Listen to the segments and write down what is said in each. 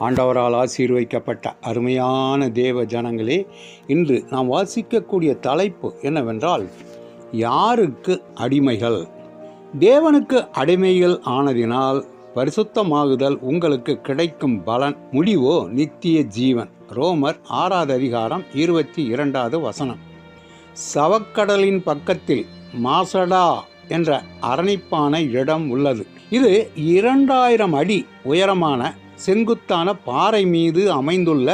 ஆண்டவரால் ஆசீர்வைக்கப்பட்ட அருமையான தேவ ஜனங்களே இன்று நாம் வாசிக்கக்கூடிய தலைப்பு என்னவென்றால் யாருக்கு அடிமைகள்? தேவனுக்கு அடிமைகள் ஆனதினால் பரிசுத்தமாகுதல் உங்களுக்கு கிடைக்கும் பலன். முடிவோ? நித்திய ஜீவன். ரோமர் ஆறாவது அதிகாரம் இருபத்தி இரண்டாவது வசனம். சவக்கடலின் பக்கத்தில் மாசடா என்ற அரணிப்பான இடம் உள்ளது. இது இரண்டாயிரம் அடி உயரமான செங்குத்தான பாறை மீது அமைந்துள்ள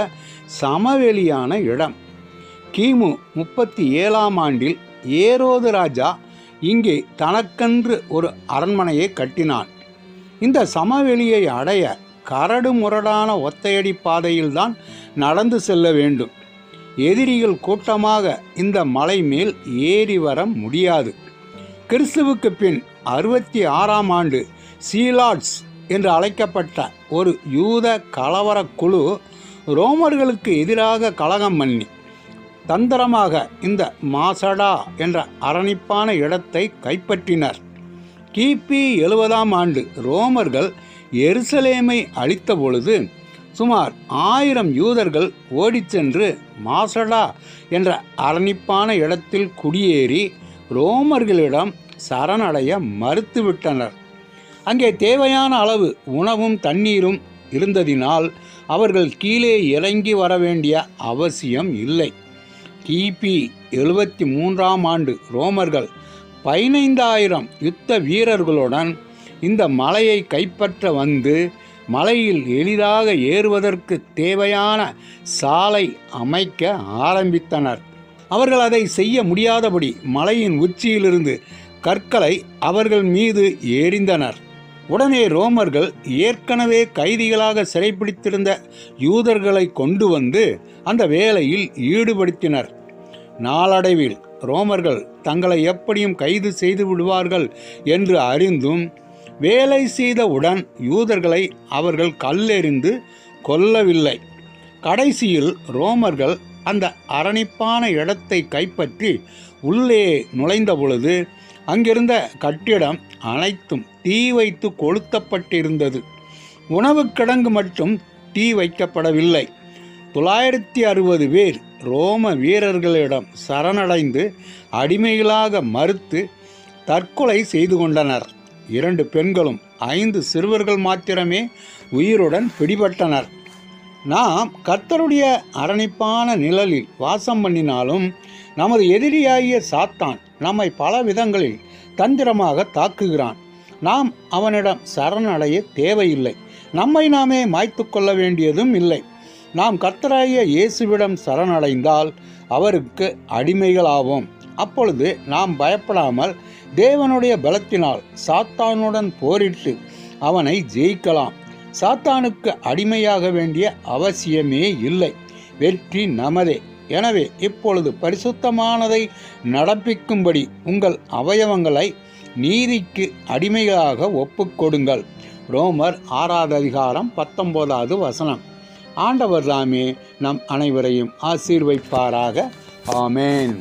சமவெளியான இடம். கிமு முப்பத்தி ஏழாம் ஆண்டில் ஏரோது ராஜா இங்கே தனக்கென்று ஒரு அரண்மனையை கட்டினான். இந்த சமவெளியை அடைய கரடு முரடான ஒத்தையடி பாதையில்தான் நடந்து செல்ல வேண்டும். எதிரிகள் கூட்டமாக இந்த மலை மேல் ஏறி வர முடியாது. கிறிஸ்துவுக்கு பின் அறுபத்தி ஆறாம் ஆண்டு சீலாட்ஸ் என்று அழைக்கப்பட்ட ஒரு யூத கலவரக் குழு ரோமர்களுக்கு எதிராக கலகம் பண்ணி தந்திரமாக இந்த மாசடா என்ற அரணிப்பான இடத்தை கைப்பற்றினர். கிபி எழுபதாம் ஆண்டு ரோமர்கள் எருசலேமை அழித்த பொழுது சுமார் ஆயிரம் யூதர்கள் ஓடிச் சென்று மாசடா என்ற அரணிப்பான இடத்தில் குடியேறி ரோமர்களிடம் சரணடைய மறுத்துவிட்டனர். அங்கே தேவையான அளவு உணவும் தண்ணீரும் இருந்ததினால் அவர்கள் கீழே இறங்கி வர வேண்டிய அவசியம் இல்லை. கிபி எழுபத்தி மூன்றாம் ஆண்டு ரோமர்கள் பதினைந்தாயிரம் யுத்த வீரர்களுடன் இந்த மலையை கைப்பற்ற வந்து மலையில் எளிதாக ஏறுவதற்கு தேவையான சாலை அமைக்க ஆரம்பித்தனர். அவர்கள் அதை செய்ய முடியாதபடி மலையின் உச்சியிலிருந்து கற்களை அவர்கள் மீது எறிந்தனர் உடனே ரோமர்கள் ஏற்கனவே கைதிகளாக சிறைப்பிடித்திருந்த யூதர்களை கொண்டு வந்து அந்த வேலையில் ஈடுபடுத்தினர். நாளடைவில் ரோமர்கள் தங்களை எப்படியும் கைது செய்து விடுவார்கள் என்று அறிந்தும் வேலை செய்தவுடன் யூதர்களை அவர்கள் கல்லெறிந்து கொல்லவில்லை. கடைசியில் ரோமர்கள் அந்த அரணிப்பான இடத்தை கைப்பற்றி உள்ளே நுழைந்த பொழுது அங்கிருந்த கட்டிடம் அனைத்தும் தீ வைத்து கொளுத்தப்பட்டிருந்தது. உணவு கிடங்கு மட்டும் தீ வைக்கப்படவில்லை. தொள்ளாயிரத்தி அறுபது பேர் ரோம வீரர்களிடம் சரணடைந்து அடிமைகளாக மறுத்து தற்கொலை செய்து கொண்டனர். இரண்டு பெண்களும் ஐந்து சிறுவர்கள் மாத்திரமே உயிருடன் பிடிபட்டனர். நாம் கர்த்தருடைய அரணிப்பான நிழலில் வாசம் பண்ணினாலும் நமது எதிரியாகிய சாத்தான் நம்மை பல விதங்களில் தந்திரமாக தாக்குகிறான். நாம் அவனிடம் சரணடைய தேவையில்லை. நம்மை நாமே மாய்த்து கொள்ள வேண்டியதும் இல்லை. நாம் கர்த்தராகிய இயேசுவிடம் சரணடைந்தால் அவருக்கு அடிமைகளாவோம். அப்பொழுது நாம் பயப்படாமல் தேவனுடைய பலத்தினால் சாத்தானுடன் போரிட்டு அவனை ஜெயிக்கலாம். சாத்தானுக்கு அடிமையாக வேண்டிய அவசியமே இல்லை. வெற்றி நமதே. எனவே இப்பொழுது பரிசுத்தமானதை நடப்பிக்கும்படி உங்கள் அவயவங்களை நீதிக்கு அடிமைகளாக ஒப்புக்கொடுங்கள் ரோமர் ஆறாவது அதிகாரம் பத்தொன்பதாவது வசனம். ஆண்டவர் தாமே நம் அனைவரையும் ஆசீர்வைப்பாராக. ஆமேன்.